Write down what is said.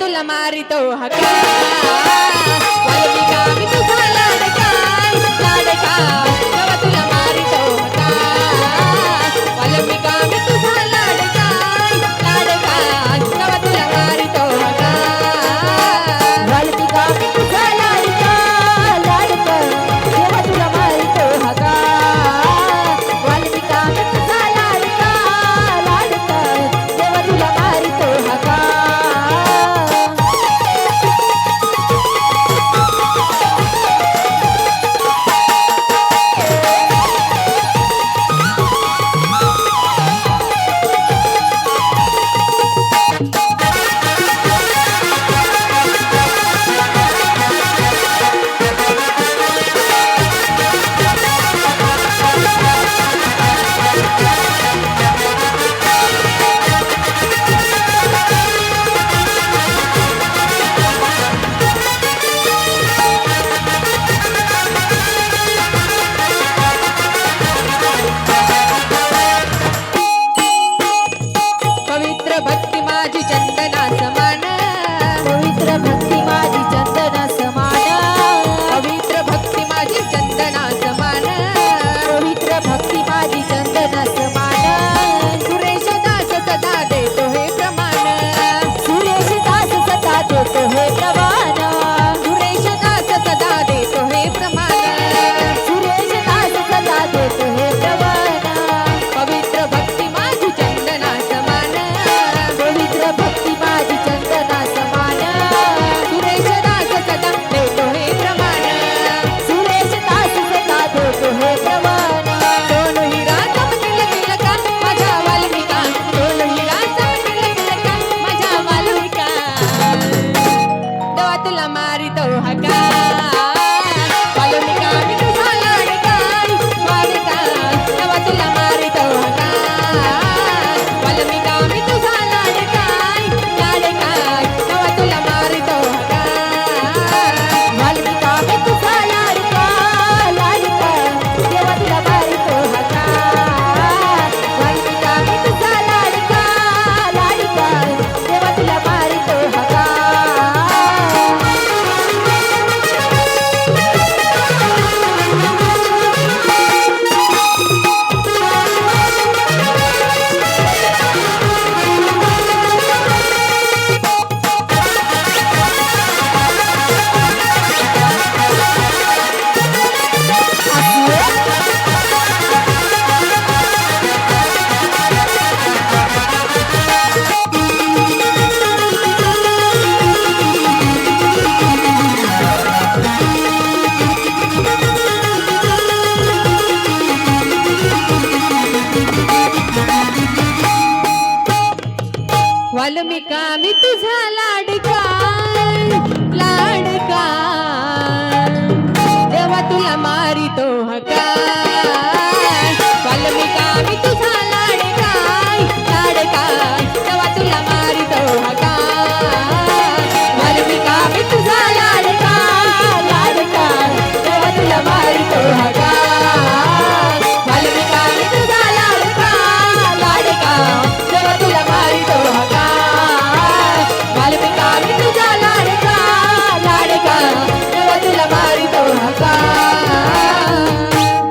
तुला मारितो हका वाल्मिका मी तुझा लाडका लाडका. देवा तुला मारितो हका